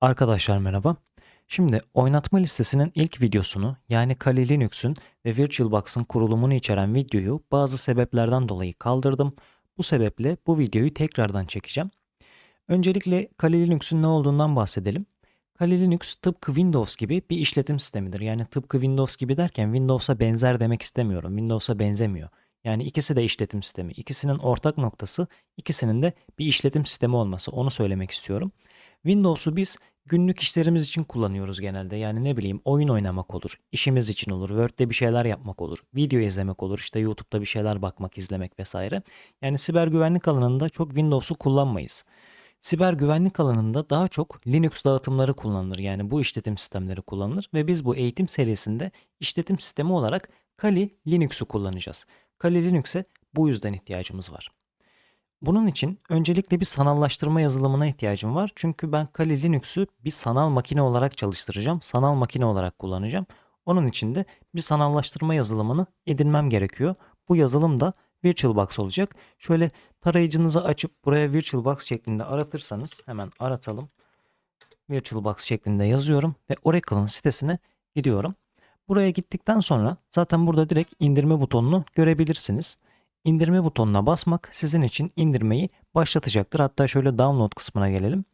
Arkadaşlar merhaba. Şimdi oynatma listesinin ilk videosunu yani Kali Linux'un ve VirtualBox'ın kurulumunu içeren videoyu bazı sebeplerden dolayı kaldırdım. Bu sebeple bu videoyu tekrardan çekeceğim. Öncelikle Kali Linux'un ne olduğundan bahsedelim. Kali Linux tıpkı Windows gibi bir işletim sistemidir. Yani tıpkı Windows gibi derken Windows'a benzer demek istemiyorum. Windows'a benzemiyor. Yani ikisi de işletim sistemi. İkisinin ortak noktası ikisinin de bir işletim sistemi olması. Onu söylemek istiyorum. Windows'u biz günlük işlerimiz için kullanıyoruz genelde. Yani ne bileyim oyun oynamak olur, işimiz için olur, Word'de bir şeyler yapmak olur, video izlemek olur, işte YouTube'da bir şeyler bakmak, izlemek vesaire. Yani siber güvenlik alanında çok Windows'u kullanmayız. Siber güvenlik alanında daha çok Linux dağıtımları kullanılır. Yani bu işletim sistemleri kullanılır ve biz bu eğitim serisinde işletim sistemi olarak Kali Linux'u kullanacağız. Kali Linux'e bu yüzden ihtiyacımız var. Bunun için öncelikle bir sanallaştırma yazılımına ihtiyacım var. Çünkü ben Kali Linux'u bir sanal makine olarak çalıştıracağım. Sanal makine olarak kullanacağım. Onun için de bir sanallaştırma yazılımını edinmem gerekiyor. Bu yazılım da VirtualBox olacak. Şöyle tarayıcınızı açıp buraya VirtualBox şeklinde aratırsanız hemen aratalım. VirtualBox şeklinde yazıyorum ve Oracle'ın sitesine gidiyorum. Buraya gittikten sonra zaten burada direkt indirme butonunu görebilirsiniz. İndirme butonuna basmak sizin için indirmeyi başlatacaktır. Hatta şöyle download kısmına gelelim.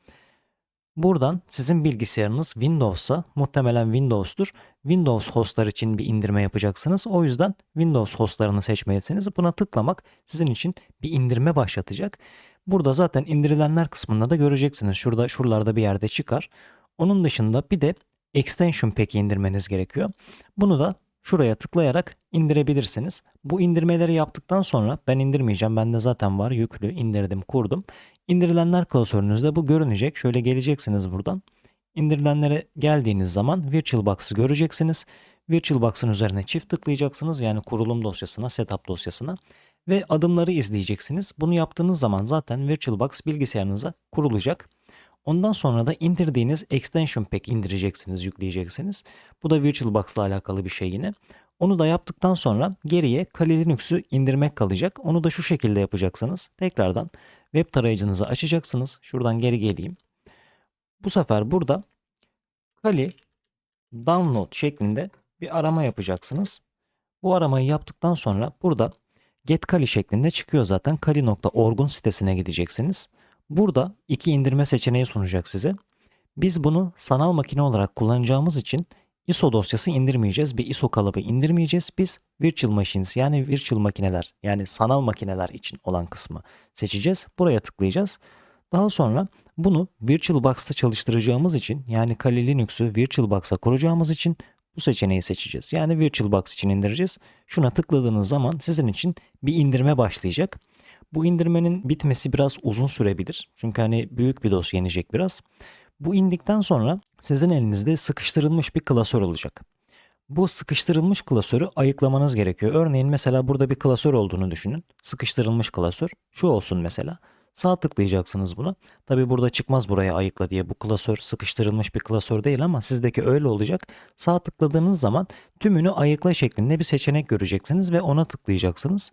Buradan sizin bilgisayarınız Windows'a muhtemelen Windows'tur. Windows hostlar için bir indirme yapacaksınız. O yüzden Windows hostlarını seçmelisiniz. Buna tıklamak sizin için bir indirme başlatacak. Burada zaten indirilenler kısmında da göreceksiniz. Şurada şuralarda bir yerde çıkar. Onun dışında bir de extension pack'i indirmeniz gerekiyor. Bunu da şuraya tıklayarak indirebilirsiniz. Bu indirmeleri yaptıktan sonra ben indirmeyeceğim. Bende zaten var yüklü indirdim kurdum. İndirilenler klasörünüzde bu görünecek. Şöyle geleceksiniz buradan. İndirilenlere geldiğiniz zaman VirtualBox'ı göreceksiniz. VirtualBox'ın üzerine çift tıklayacaksınız. Yani kurulum dosyasına, setup dosyasına ve adımları izleyeceksiniz. Bunu yaptığınız zaman zaten VirtualBox bilgisayarınıza kurulacak. Ondan sonra da indirdiğiniz extension pack indireceksiniz, yükleyeceksiniz. Bu da VirtualBox ile alakalı bir şey yine. Onu da yaptıktan sonra geriye Kali Linux'u indirmek kalacak. Onu da şu şekilde yapacaksınız. Tekrardan web tarayıcınızı açacaksınız. Şuradan geri geleyim. Bu sefer burada Kali download şeklinde bir arama yapacaksınız. Bu aramayı yaptıktan sonra burada get Kali şeklinde çıkıyor zaten. Kali.org'un sitesine gideceksiniz. Burada iki indirme seçeneği sunacak size. Biz bunu sanal makine olarak kullanacağımız için ISO dosyası indirmeyeceğiz. Bir ISO kalıbı indirmeyeceğiz. Biz virtual machines yani virtual makineler yani sanal makineler için olan kısmı seçeceğiz. Buraya tıklayacağız. Daha sonra bunu VirtualBox'ta çalıştıracağımız için yani Kali Linux'u VirtualBox'a kuracağımız için bu seçeneği seçeceğiz. Yani VirtualBox için indireceğiz. Şuna tıkladığınız zaman sizin için bir indirme başlayacak. Bu indirmenin bitmesi biraz uzun sürebilir. Çünkü hani büyük bir dosya inecek biraz. Bu indikten sonra sizin elinizde sıkıştırılmış bir klasör olacak. Bu sıkıştırılmış klasörü ayıklamanız gerekiyor. Örneğin mesela burada bir klasör olduğunu düşünün. Sıkıştırılmış klasör. Şu olsun mesela. Sağ tıklayacaksınız buna. Tabi burada çıkmaz buraya ayıkla diye. Bu klasör sıkıştırılmış bir klasör değil ama sizdeki öyle olacak. Sağ tıkladığınız zaman tümünü ayıkla şeklinde bir seçenek göreceksiniz ve ona tıklayacaksınız.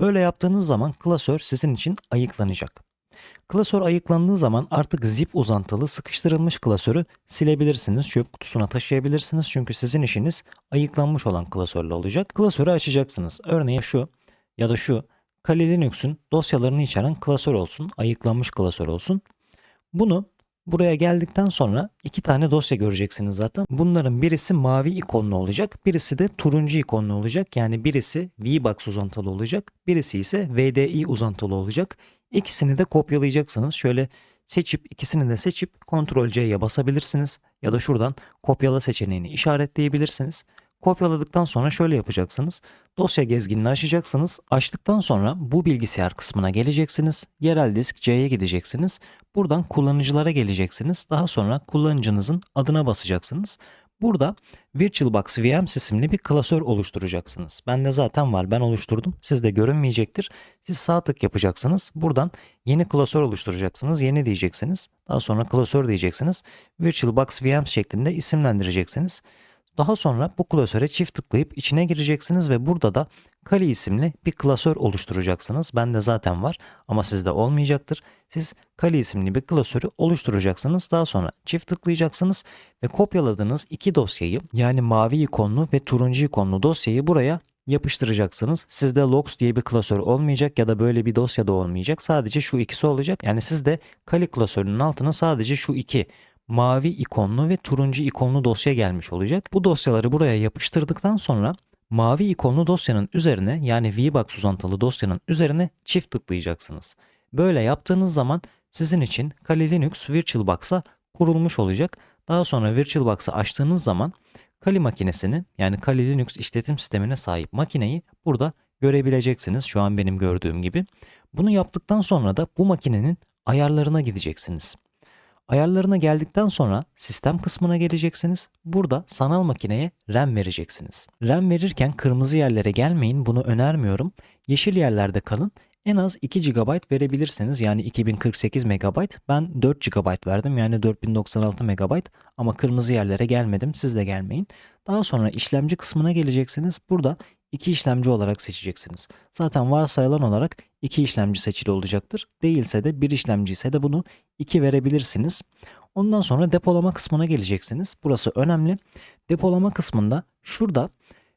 Böyle yaptığınız zaman klasör sizin için ayıklanacak. Klasör ayıklandığı zaman artık zip uzantılı sıkıştırılmış klasörü silebilirsiniz. Çöp kutusuna taşıyabilirsiniz. Çünkü sizin işiniz ayıklanmış olan klasörle olacak. Klasörü açacaksınız. Örneğin şu ya da şu Kali Linux'un dosyalarını içeren klasör olsun. Ayıklanmış klasör olsun. Bunu Buraya geldikten sonra iki tane dosya göreceksiniz zaten. Bunların birisi mavi ikonlu olacak. Birisi de turuncu ikonlu olacak. Yani birisi VBox uzantılı olacak. Birisi ise VDI uzantılı olacak. İkisini de kopyalayacaksınız. Şöyle seçip ikisini de seçip Ctrl C'ye basabilirsiniz. Ya da şuradan kopyala seçeneğini işaretleyebilirsiniz. Kopyaladıktan sonra şöyle yapacaksınız. Dosya gezginini açacaksınız. Açtıktan sonra bu bilgisayar kısmına geleceksiniz. Yerel disk C'ye gideceksiniz. Buradan kullanıcılara geleceksiniz. Daha sonra kullanıcınızın adına basacaksınız. Burada VirtualBox VMs isimli bir klasör oluşturacaksınız. Bende zaten var ben oluşturdum. Sizde görünmeyecektir. Siz sağ tık yapacaksınız. Buradan yeni klasör oluşturacaksınız. Yeni diyeceksiniz. Daha sonra klasör diyeceksiniz. VirtualBox VMs şeklinde isimlendireceksiniz. Daha sonra bu klasöre çift tıklayıp içine gireceksiniz ve burada da Kali isimli bir klasör oluşturacaksınız. Bende zaten var ama sizde olmayacaktır. Siz Kali isimli bir klasörü oluşturacaksınız. Daha sonra çift tıklayacaksınız ve kopyaladığınız iki dosyayı yani mavi ikonlu ve turuncu ikonlu dosyayı buraya yapıştıracaksınız. Sizde logs diye bir klasör olmayacak ya da böyle bir dosya da olmayacak. Sadece şu ikisi olacak. Yani sizde Kali klasörünün altına sadece şu iki mavi ikonlu ve turuncu ikonlu dosya gelmiş olacak. Bu dosyaları buraya yapıştırdıktan sonra mavi ikonlu dosyanın üzerine yani VBox uzantılı dosyanın üzerine çift tıklayacaksınız. Böyle yaptığınız zaman sizin için Kali Linux VirtualBox'a kurulmuş olacak. Daha sonra VirtualBox'ı açtığınız zaman Kali makinesini yani Kali Linux işletim sistemine sahip makineyi burada görebileceksiniz. Şu an benim gördüğüm gibi. Bunu yaptıktan sonra da bu makinenin ayarlarına gideceksiniz. Ayarlarına geldikten sonra sistem kısmına geleceksiniz. Burada sanal makineye RAM vereceksiniz. RAM verirken kırmızı yerlere gelmeyin. Bunu önermiyorum. Yeşil yerlerde kalın. En az 2 GB verebilirsiniz. Yani 2048 MB. Ben 4 GB verdim. Yani 4096 MB. Ama kırmızı yerlere gelmedim. Siz de gelmeyin. Daha sonra işlemci kısmına geleceksiniz. Burada iki işlemci olarak seçeceksiniz. Zaten varsayılan olarak iki işlemci seçili olacaktır. Değilse de bir işlemci ise de bunu 2 verebilirsiniz. Ondan sonra depolama kısmına geleceksiniz. Burası önemli. Depolama kısmında şurada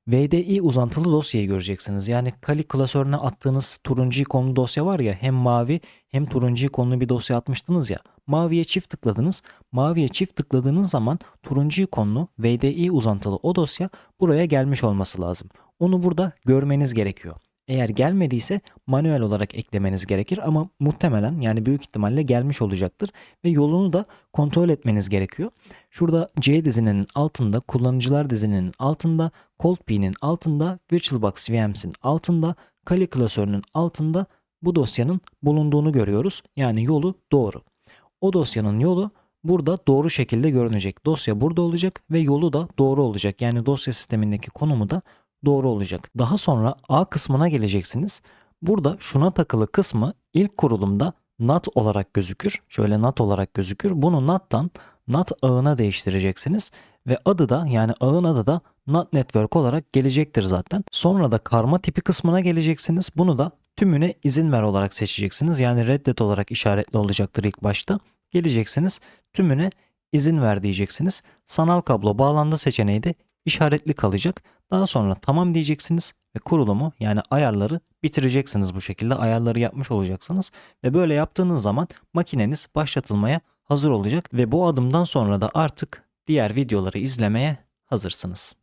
VDI uzantılı dosyayı göreceksiniz. Yani Kali klasörüne attığınız turuncu ikonlu dosya var ya hem mavi hem turuncu ikonlu bir dosya atmıştınız ya. Maviye çift tıkladınız. Maviye çift tıkladığınız zaman turuncu ikonlu VDI uzantılı o dosya buraya gelmiş olması lazım. Onu burada görmeniz gerekiyor. Eğer gelmediyse manuel olarak eklemeniz gerekir ama muhtemelen yani büyük ihtimalle gelmiş olacaktır ve yolunu da kontrol etmeniz gerekiyor. Şurada C dizinin altında, kullanıcılar dizinin altında, Cold P'nin altında, VirtualBox VMs'in altında, Kali klasörünün altında bu dosyanın bulunduğunu görüyoruz. Yani yolu doğru. O dosyanın yolu burada doğru şekilde görünecek. Dosya burada olacak ve yolu da doğru olacak. Yani dosya sistemindeki konumu da doğru olacak. Daha sonra A kısmına geleceksiniz. Burada şuna takılı kısmı ilk kurulumda NAT olarak gözükür. Şöyle NAT olarak gözükür. Bunu NAT'tan NAT ağına değiştireceksiniz ve adı da yani ağın adı da NAT Network olarak gelecektir zaten. Sonra da karma tipi kısmına geleceksiniz. Bunu da tümüne izin ver olarak seçeceksiniz. Yani reddet olarak işaretli olacaktır ilk başta. Geleceksiniz tümüne izin ver diyeceksiniz. Sanal kablo bağlandı seçeneği de işaretli kalacak. Daha sonra tamam diyeceksiniz ve kurulumu yani ayarları bitireceksiniz bu şekilde. Ayarları yapmış olacaksınız ve böyle yaptığınız zaman makineniz başlatılmaya hazır olacak ve bu adımdan sonra da artık diğer videoları izlemeye hazırsınız.